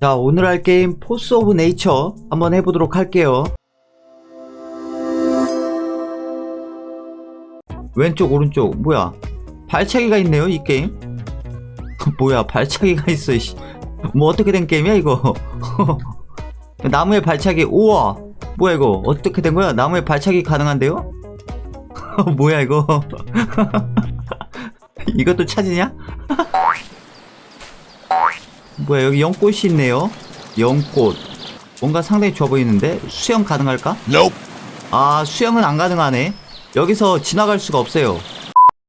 자, 오늘 할 게임 포스 오브 네이처 한번 해보도록 할게요. 왼쪽, 오른쪽, 뭐야? 발차기가 있네요, 이 게임. 뭐야, 발차기가 있어, 씨. 뭐 어떻게 된 게임이야, 이거? 나무에 발차기, 우와! 뭐야, 이거? 어떻게 된 거야? 나무에 발차기 가능한데요? 뭐야, 이거? 이것도 찾으냐? 뭐야 여기 연꽃이 있네요. 연꽃. 뭔가 상당히 좋아 보이는데? 수영 가능할까? 아 수영은 안 가능하네. 여기서 지나갈 수가 없어요.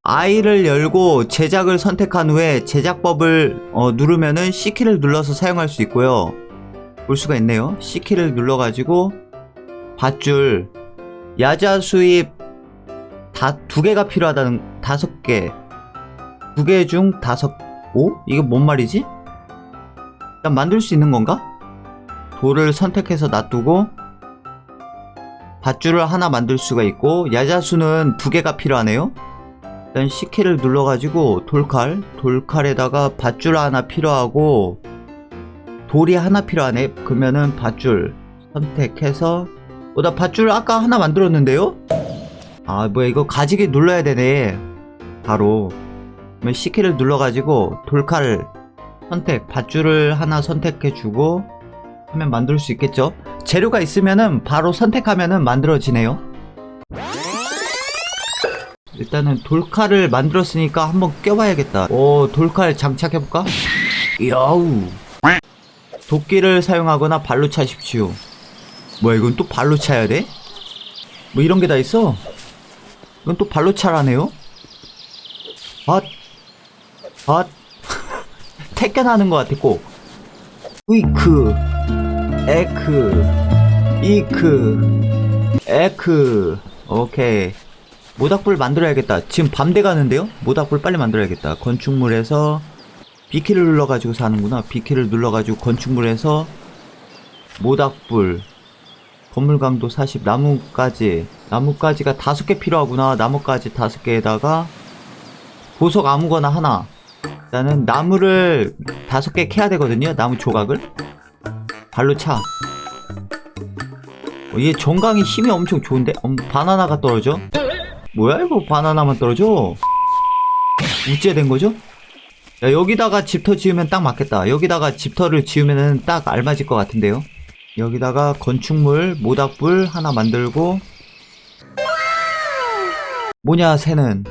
아이를 열고 제작을 선택한 후에 제작법을 어, 누르면은 C키를 눌러서 사용할 수 있고요. 볼 수가 있네요. C키를 눌러가지고 밧줄 야자 수입 다 두 개가 필요하다는 다섯 개 두 개 중 다섯 오? 이게 뭔 말이지? 일단 만들 수 있는 건가? 돌을 선택해서 놔두고 밧줄을 하나 만들 수가 있고 야자수는 두 개가 필요하네요 일단 C키를 눌러가지고 돌칼 돌칼에다가 밧줄 하나 필요하고 돌이 하나 필요하네 그러면은 밧줄 선택해서 어, 나 밧줄 아까 하나 만들었는데요? 아 뭐야 이거 가지기 눌러야 되네 바로 그러면 C키를 눌러가지고 돌칼을 선택, 밧줄을 하나 선택해 주고 하면 만들 수 있겠죠? 재료가 있으면은 바로 선택하면은 만들어지네요. 일단은 돌칼을 만들었으니까 한번 껴봐야겠다. 오, 돌칼 장착해볼까? 야우. 도끼를 사용하거나 발로 차십시오. 뭐야, 이건 또 발로 차야 돼? 뭐 이런 게 다 있어? 이건 또 발로 차라네요? 아, 아, 택견하는 것꼭 위크 에크 이크 에크 오케이. 모닥불 만들어야겠다. 지금 밤 돼 가는데요? 모닥불 빨리 만들어야겠다. 건축물에서 B키를 눌러가지고 사는구나. B키를 눌러가지고 건축물에서 모닥불 건물 강도 40 나무까지 나무까지가 다섯 개 필요하구나. 나무까지 다섯 개에다가 보석 아무거나 하나 일단은 나무를 다섯 개 캐야 되거든요. 나무 조각을 발로 차. 어, 얘 정강이 힘이 엄청 좋은데? 음, 바나나가 떨어져? 뭐야 이거 바나나만 떨어져? 우째 된 거죠? 야, 여기다가 집터 지으면 딱 맞겠다. 여기다가 집터를 지으면은 딱 알맞을 것 같은데요. 여기다가 건축물 모닥불 하나 만들고 뭐냐 새는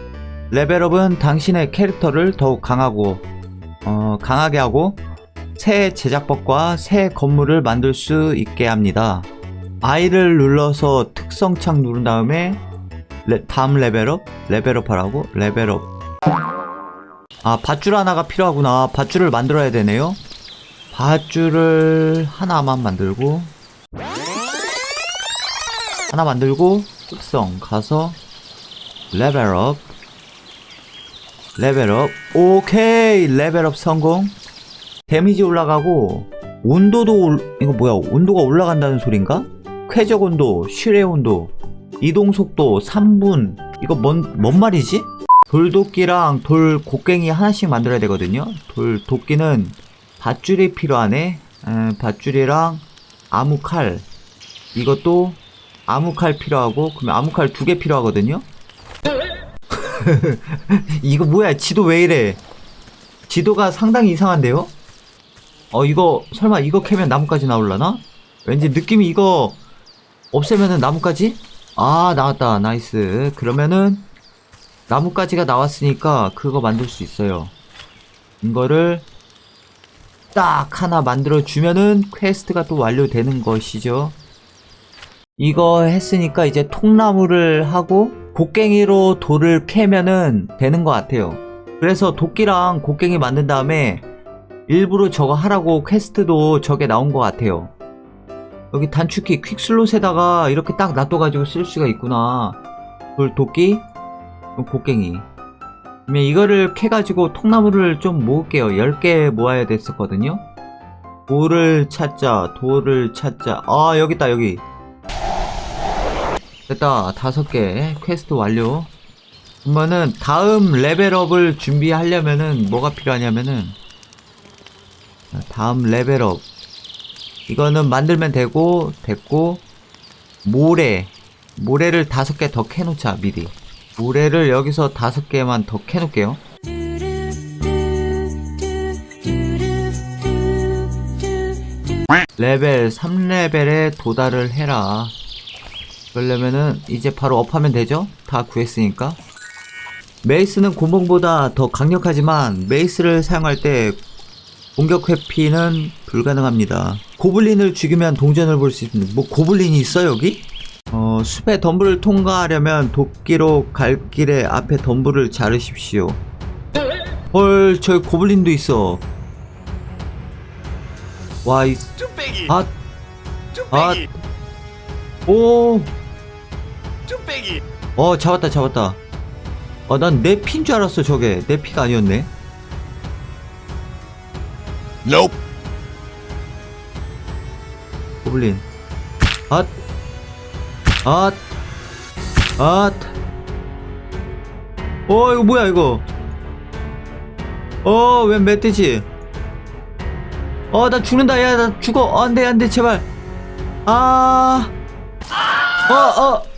레벨업은 당신의 캐릭터를 더욱 강하고 어, 강하게 하고 새 제작법과 새 건물을 만들 수 있게 합니다. I를 눌러서 특성창 누른 다음에 레- 다음 레벨업? 레벨업 하라고? 레벨업. 아 밧줄 하나가 필요하구나. 밧줄을 만들어야 되네요. 밧줄을 하나만 만들고 하나 만들고 특성 가서 레벨업 레벨업. 오케이 레벨업 성공. 데미지 올라가고 온도도 올, 이거 뭐야 온도가 올라간다는 소린가? 쾌적 온도, 슈레 온도 이동 속도 3분. 이거 뭔, 뭔 말이지? 돌도끼랑 돌 곡괭이 하나씩 만들어야 되거든요. 돌 도끼는 밧줄이 필요하네. 에, 밧줄이랑 아무칼 이것도 아무칼 필요하고 그러면 아무칼 두 개 필요하거든요 이거 뭐야 지도 왜 이래? 지도가 상당히 이상한데요? 어 이거 설마 이거 캐면 나뭇가지 나올라나? 왠지 느낌이 이거 없애면은 나뭇가지? 아 나왔다. 나이스. 그러면은 나뭇가지가 나왔으니까 그거 만들 수 있어요. 이거를 딱 하나 만들어 주면은 퀘스트가 또 완료되는 것이죠 이거 했으니까 이제 통나무를 하고 곡괭이로 돌을 캐면은 되는 것 같아요. 그래서 도끼랑 곡괭이 만든 다음에 일부러 저거 하라고 퀘스트도 저게 나온 것 같아요. 여기 단축키 퀵슬롯에다가 이렇게 딱 놔둬가지고 쓸 수가 있구나. 돌 도끼, 곡괭이. 이거를 캐가지고 통나무를 좀 모을게요. 10개 모아야 됐었거든요. 돌을 찾자, 돌을 찾자. 아, 여기 있다, 여기. 됐다 다섯 개 퀘스트 완료. 그러면은 다음 레벨업을 준비하려면은 뭐가 필요하냐면은 다음 레벨업. 이거는 만들면 되고 됐고 모래. 모래를 다섯 개 더 캐놓자 미리. 모래를 여기서 다섯 개만 더 캐놓을게요. 레벨 3레벨에 도달을 해라 그러려면은 이제 바로 업하면 되죠? 다 구했으니까 메이스는 곤봉보다 더 강력하지만 메이스를 사용할 때 공격 회피는 불가능합니다. 고블린을 죽이면 동전을 볼 수 있습니다. 뭐 고블린이 있어 여기? 어, 숲의 덤불을 통과하려면 도끼로 갈 길에 앞에 덤불을 자르십시오. 헐, 저 고블린도 있어. 와, 이, 뚝배기 아, 뚝배기 오, 뚝배기 어, 잡았다, 잡았다. 어, 난내 피인 줄 알았어, 저게. 내 피가 아니었네. Nope 고블린. 앗. 앗. 앗. 어, 이거 뭐야, 이거. 어, 웬 멧돼지. 어, 나 죽는다. 야, 나 죽어. 어, 안 돼, 안 돼, 제발. 아. 어, 어.